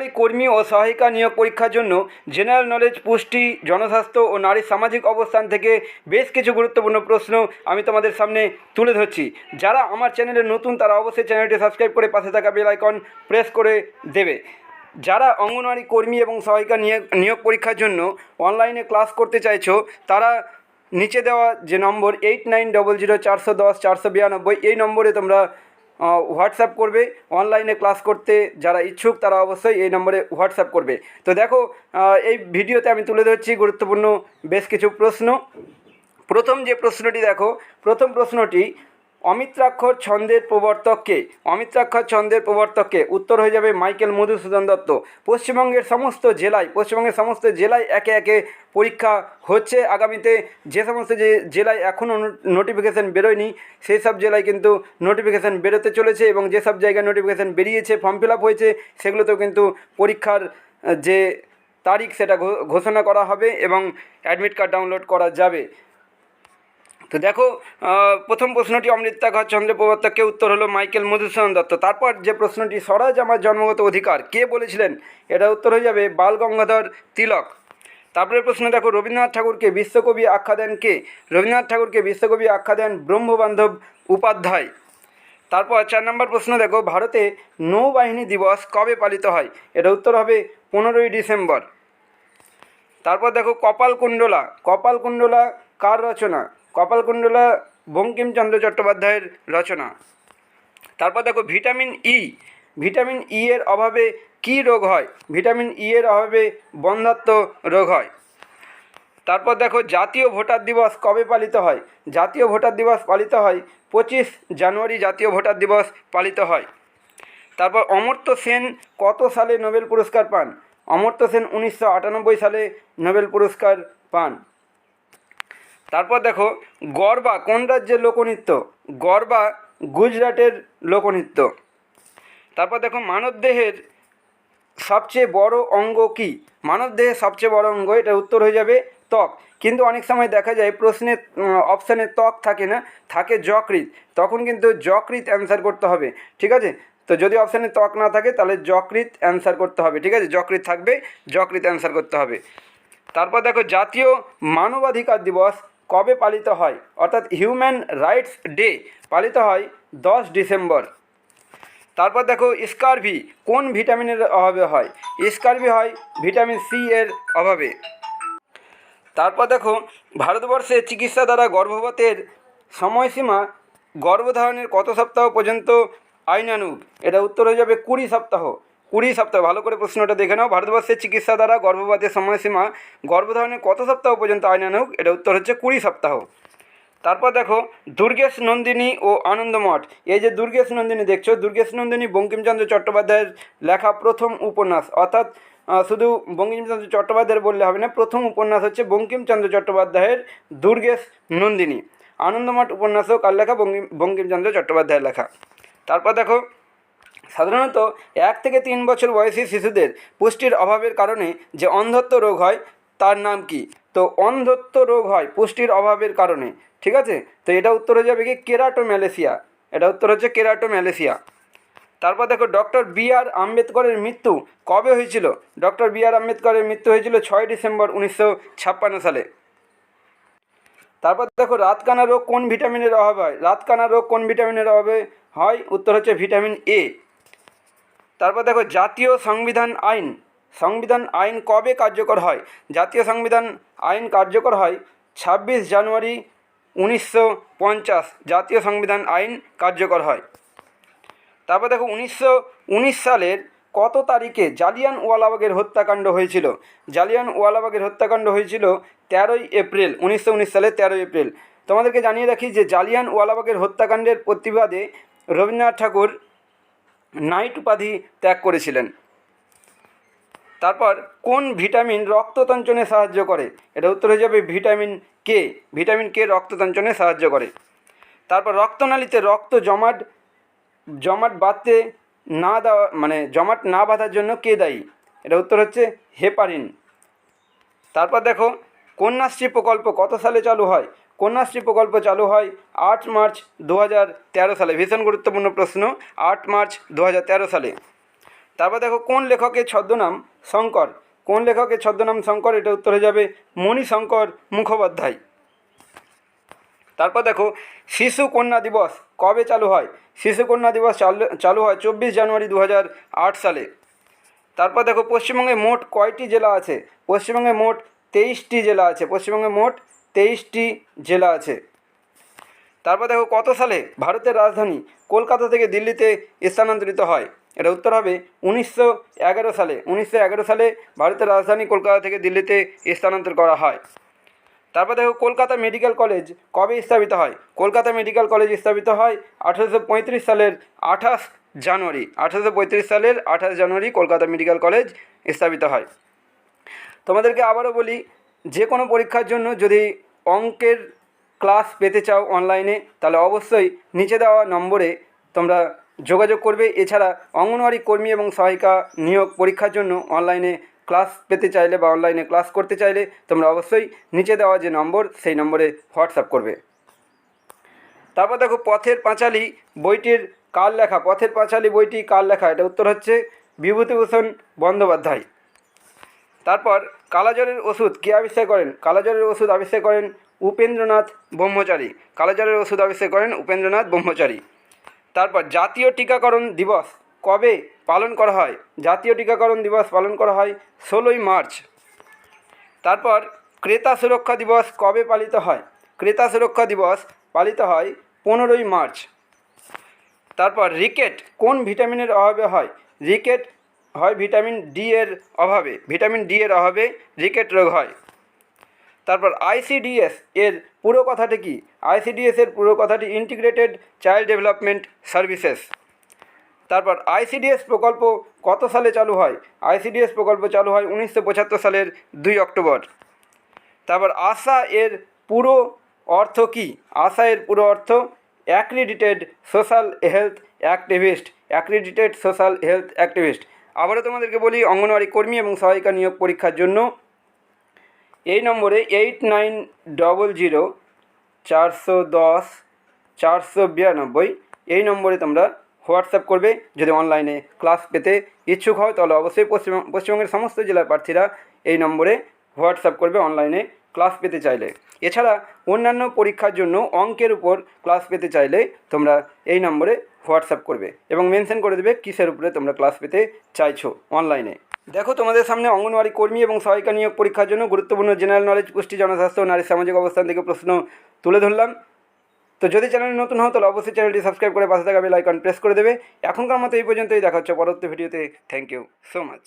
অঙ্গনওয়াড়ি কর্মী ও সহায়িকা নিয়োগ পরীক্ষার জন্য জেনারেল নলেজ পুষ্টি, জনস্বাস্থ্য ও নারীর সামাজিক অবস্থান থেকে বেশ কিছু গুরুত্বপূর্ণ প্রশ্ন আমি তোমাদের সামনে তুলে ধরছি। যারা আমার চ্যানেলে নতুন তারা অবশ্যই চ্যানেলটি সাবস্ক্রাইব করে পাশে থাকা বেল আইকন প্রেস করে দেবে। যারা অঙ্গনওয়াড়ি কর্মী এবং সহায়িকা নিয়োগ নিয়োগ পরীক্ষার জন্য অনলাইনে ক্লাস করতে চাইছো, তারা নিচে দেওয়া যে নম্বর এইট নাইন ডবল জিরো চারশো দশ, চারশো বিরানব্বই, এই নম্বরে তোমরা হোয়াটসঅ্যাপ করবে অনলাইনে ক্লাস করতে, যারা ইচ্ছুক তারা অবশ্যই এই নম্বরে হোয়াটসঅ্যাপ করবে। তো দেখো এই ভিডিওতে আমি তুলে ধরছি গুরুত্বপূর্ণ বেশ কিছু প্রশ্ন। প্রথম যে প্রশ্নটি দেখো, প্রথম প্রশ্নটি অমিত্রাক্ষর ছন্দের প্রবর্তককে অমিত্রাক্ষর ছন্দের প্রবর্তককে উত্তর হয়ে যাবে মাইকেল মধুসূদন দত্ত। পশ্চিমবঙ্গের সমস্ত জেলায়, পশ্চিমবঙ্গের সমস্ত জেলায় একে একে পরীক্ষা হচ্ছে। আগামীতে যে সমস্ত যে জেলায় এখনও নোটিফিকেশান বেরোয়নি, সেই সব জেলায় কিন্তু নোটিফিকেশান বেরোতে চলেছে এবং যেসব জায়গায় নোটিফিকেশান বেরিয়েছে ফর্ম ফিল আপ হয়েছে, সেগুলোতেও কিন্তু পরীক্ষার যে তারিখ সেটা ঘোষণা করা হবে এবং অ্যাডমিট কার্ড ডাউনলোড করা যাবে। তো দেখো প্রথম প্রশ্নটি অমৃতাঘর চন্দ্র প্রবর্তককে উত্তর হলো মাইকেল মধুসূদন দত্ত। তারপর যে প্রশ্নটি, স্বরাজ আমার জন্মগত অধিকার, কে বলেছিলেন? এটা উত্তর হয়ে যাবে বাল গঙ্গাধর তিলক। তারপরে প্রশ্ন দেখো, রবীন্দ্রনাথ ঠাকুরকে বিশ্বকবি আখ্যা দেন কে? রবীন্দ্রনাথ ঠাকুরকে বিশ্বকবি আখ্যা দেন ব্রহ্মবান্ধব উপাধ্যায়। তারপর চার নম্বর প্রশ্ন দেখো, ভারতে নৌবাহিনী দিবস কবে পালিত হয়? এটা উত্তর হবে পনেরোই ডিসেম্বর। তারপর দেখো, কপালকুণ্ডলা। কপালকুণ্ডলা কার রচনা? কপালকুণ্ডলা বঙ্কিমচন্দ্র চট্টোপাধ্যায়ের রচনা। তারপর দেখো ভিটামিন ই ভিটামিন ই এর অভাবে কী রোগ হয়? ভিটামিন ই এর অভাবে বন্ধাত্ম রোগ হয়। তারপর দেখো জাতীয় ভোটার দিবস কবে পালিত হয়? জাতীয় ভোটার দিবস পালিত হয় পঁচিশ জানুয়ারি জাতীয় ভোটার দিবস পালিত হয়। তারপর অমর্ত্য সেন কত সালে নোবেল পুরস্কার পান? অমর্ত্য সেন উনিশশো আটানব্বই সালে নোবেল পুরস্কার পান। তারপর দেখো, গরবা কোন রাজ্যের লোকনৃত্য? গরবা গুজরাটের লোকনৃত্য। তারপর দেখো, মানবদেহের সবচেয়ে বড় অঙ্গ কি? মানবদেহের সবচেয়ে বড় অঙ্গ এটা উত্তর হয়ে যাবে ত্বক। কিন্তু অনেক সময় দেখা যায় প্রশ্নের অপশানে ত্বক থাকে না, থাকে যকৃৎ। তখন কিন্তু যকৃৎ অ্যান্সার করতে হবে, ঠিক আছে? তো যদি অপশানে ত্বক না থাকে, তাহলে যকৃৎ অ্যান্সার করতে হবে, ঠিক আছে? যকৃৎ থাকবে, যকৃৎ অ্যান্সার করতে হবে। তারপর দেখো, জাতীয় মানবাধিকার দিবস কবে পালিত হয়? অর্থাৎ হিউম্যান রাইটস ডে পালিত হয় দশ ডিসেম্বর। তারপর দেখো স্কারভি, কোন ভিটামিনের অভাবে হয়? স্কারভি হয় ভিটামিন সি এর অভাবে। তারপর দেখো ভারতবর্ষে চিকিৎসা দ্বারা গর্ভপাতের সময়সীমা গর্ভধারণের কত সপ্তাহ পর্যন্ত? আইনানুগ। এটা উত্তর হয়ে যাবে কুড়ি সপ্তাহ। কুড়ি সপ্তাহ, ভালো করে প্রশ্নটা দেখে নাও। ভারতবর্ষের চিকিৎসা দ্বারা গর্ভপাতের সময়সীমা গর্ভধারণের কত সপ্তাহ পর্যন্ত আইনানুগ এটা উত্তর হচ্ছে কুড়ি সপ্তাহ। তারপর দেখো, দুর্গেশ নন্দিনী ও আনন্দমঠ এই যে দুর্গেশ নন্দিনী দেখছ, দুর্গেশ নন্দিনী বঙ্কিমচন্দ্র চট্টোপাধ্যায়ের লেখা প্রথম উপন্যাস। অর্থাৎ শুধু বঙ্কিমচন্দ্র চট্টোপাধ্যায়ের বললে হবে না, প্রথম উপন্যাস হচ্ছে বঙ্কিমচন্দ্র চট্টোপাধ্যায়ের দুর্গেশ নন্দিনী। আনন্দমঠ উপন্যাসও কার লেখা? বঙ্কিম বঙ্কিমচন্দ্র চট্টোপাধ্যায়ের লেখা। তারপর দেখো সাধারণত এক থেকে তিন বছর বয়সী শিশুদের পুষ্টির অভাবের কারণে যে অন্ধত্ব রোগ হয়, তার নাম কি? তো অন্ধত্ব রোগ হয় পুষ্টির অভাবের কারণে, ঠিক আছে? তো এটা উত্তর হয়ে যাবে কি? কেরাটোম্যালেসিয়া। এটা উত্তর হচ্ছে কেরাটোম্যালেসিয়া। তারপর দেখো, ডক্টর বি আর আম্বেদকরের মৃত্যু কবে হয়েছিল? ডক্টর বি আর আম্বেদকরের মৃত্যু হয়েছিল ছয় ডিসেম্বর উনিশশো ছাপ্পান্ন সালে। তারপর দেখো, রাতকানা রোগ কোন ভিটামিনের অভাবে হয়? রাতকানা রোগ কোন ভিটামিনের অভাবে হয়? উত্তর হচ্ছে ভিটামিন এ। তারপর দেখো, জাতীয় সংবিধান আইন। সংবিধান আইন কবে কার্যকর হয়? জাতীয় সংবিধান আইন কার্যকর হয় ছাব্বিশ জানুয়ারি উনিশশো পঞ্চাশ। জাতীয় সংবিধান আইন কার্যকর হয়। তারপর দেখো, উনিশশো উনিশ সালের কত তারিখে জালিয়ান ওয়ালাবাগের হত্যাকাণ্ড হয়েছিল? জালিয়ান ওয়ালাবাগের হত্যাকাণ্ড হয়েছিল তেরোই এপ্রিল, উনিশশো উনিশ সালের তেরোই এপ্রিল। তোমাদেরকে জানিয়ে রাখি যে জালিয়ান ওয়ালাবাগের হত্যাকাণ্ডের প্রতিবাদে রবীন্দ্রনাথ ঠাকুর নাইট উপাধি ত্যাগ করেছিলেন। তারপর কোন ভিটামিন রক্ততঞ্চনে সাহায্য করে? এটা উত্তর হয়ে যাবে ভিটামিন কে ভিটামিন কে রক্ততঞ্চনে সাহায্য করে। তারপর রক্তনালীতে রক্ত জমাট জমাট বাঁধতে না দেওয়া মানে জমাট না বাঁধার জন্য কে দায়ী। এটা উত্তর হচ্ছে হেপারিন। তারপর দেখো, কন্যাশ্রী প্রকল্প কত সালে চালু হয়? কন্যাশ্রী প্রকল্প চালু হয় আট মার্চ দু হাজার তেরো সালে। ভীষণ গুরুত্বপূর্ণ প্রশ্ন, আট মার্চ দু হাজার তেরো সালে। তারপর দেখো, কোন লেখকের ছদ্মনাম শঙ্কর? কোন লেখকের ছদ্মনাম শঙ্কর? এটা উত্তর হয়ে যাবে মণিশঙ্কর মুখোপাধ্যায়। তারপর দেখো, শিশু কন্যা দিবস কবে চালু হয়? শিশু কন্যা দিবস চালু চালু হয় চব্বিশ জানুয়ারি দু সালে। তারপর দেখো, পশ্চিমবঙ্গে মোট কয়টি জেলা আছে? পশ্চিমবঙ্গে মোট তেইশটি জেলা আছে। পশ্চিমবঙ্গে মোট তেইশটি জেলা আছে। তারপর দেখো, কত সালে ভারতের রাজধানী কলকাতা থেকে দিল্লিতে স্থানান্তরিত হয়? এটা উত্তর হবে উনিশশো এগারো সালে। উনিশশো এগারো সালে ভারতের রাজধানী কলকাতা থেকে দিল্লিতে স্থানান্তর করা হয়। তারপর দেখো, কলকাতা মেডিকেল কলেজ কবে স্থাপিত হয়? কলকাতা মেডিকেল কলেজ স্থাপিত হয় আঠারোশো পঁয়ত্রিশ সালের আঠাশ জানুয়ারি। আঠারোশো পঁয়ত্রিশ সালের আঠাশ জানুয়ারি কলকাতা মেডিকেল কলেজ স্থাপিত হয়। তোমাদেরকে আবারও বলি যে কোনো পরীক্ষার জন্য যদি অঙ্কের ক্লাস পেতে চাও অনলাইনে, তাহলে অবশ্যই নিচে দেওয়া নম্বরে তোমরা যোগাযোগ করবে। এছাড়া অঙ্গনওয়াড়ি কর্মী এবং সহায়িকা নিয়োগ পরীক্ষার জন্য অনলাইনে ক্লাস পেতে চাইলে বা অনলাইনে ক্লাস করতে চাইলে তোমরা অবশ্যই নিচে দেওয়া যে নম্বর, সেই নম্বরে হোয়াটসঅ্যাপ করবে। তারপর দেখো পথের পাঁচালী বইটির কার লেখা পথের পাঁচালী বইটি কার লেখা এটা উত্তর হচ্ছে বিভূতিভূষণ বন্দ্যোপাধ্যায়। তারপর কালাজ্বরের ওষুধ কে আবিষ্কার করেন? কালাজ্বরের ওষুধ আবিষ্কার করেন উপেন্দ্রনাথ ব্রহ্মচারী। কালাজ্বরের ওষুধ আবিষ্কার করেন উপেন্দ্রনাথ ব্রহ্মচারী। তারপর জাতীয় টিকাকরণ দিবস কবে পালন করা হয়? জাতীয় টিকাকরণ দিবস পালন করা হয় ষোলোই মার্চ। তারপর ক্রেতা সুরক্ষা দিবস কবে পালিত হয়? ক্রেতা সুরক্ষা দিবস পালিত হয় পনেরোই মার্চ। তারপর রিকেট কোন ভিটামিনের অভাবে হয়? রিকেট হয় ভিটামিন ডি এর অভাবে, ভিটামিন ডি এর অভাবে রিকেট রোগ হয়। তারপর আইসিডিএস এর পুরো কথাটি কি? আইসিডিএস এর পুরো কথাটি ইন্টিগ্রেটেড চাইল্ড ডেভেলপমেন্ট সার্ভিসেস তারপর আইসিডিএস প্রকল্প কত সালে চালু হয়? আইসিডিএস প্রকল্প চালু হয় উনিশশো পঁচাত্তর সালের দুই অক্টোবর। তারপর আশা এর পুরো অর্থ কি? আশা এর পুরো অর্থ accredited social health activist accredited social health activist আবারও তোমাদেরকে বলি, অঙ্গনওয়াড়ি কর্মী এবং সহায়িকা নিয়োগ পরীক্ষার জন্য এই নম্বরে এইট নাইন ডবল জিরো চারশো দশ চারশো বিরানব্বই এই নম্বরে তোমরা হোয়াটসঅ্যাপ করবে। যদি অনলাইনে ক্লাস পেতে ইচ্ছুক হয় তাহলে অবশ্যই পশ্চিম পশ্চিমবঙ্গের সমস্ত জেলার প্রার্থীরা এই নম্বরে হোয়াটসঅ্যাপ করবে, অনলাইনে ক্লাস পেতে চাইলে। এছাড়া অন্যান্য পরীক্ষার জন্য অঙ্কের উপর ক্লাস পেতে চাইলে তোমরা এই নম্বরে হোয়াটসঅ্যাপ করবে এবং মেনশন করে দেবে কিসের উপরে তোমরা ক্লাস পেতে চাইছো অনলাইনে দেখো, তোমাদের সামনে অঙ্গনওয়াড়ি কর্মী এবং সহায়িকা নিয়োগ পরীক্ষার জন্য গুরুত্বপূর্ণ জেনারেল নলেজ পুষ্টি, জনস্বাস্থ্য নারী সামাজিক অবস্থান থেকে প্রশ্ন তুলে ধরলাম। তো যদি চ্যানেল নতুন হও, তাহলে অবশ্যই চ্যানেলটি সাবস্ক্রাইব করে পাশে থাকা বেল আইকন প্রেস করে দেবে। এখনকার মতো এই পর্যন্তই, দেখা হচ্ছে পরবর্তী ভিডিওতে থ্যাংক ইউ সো মাচ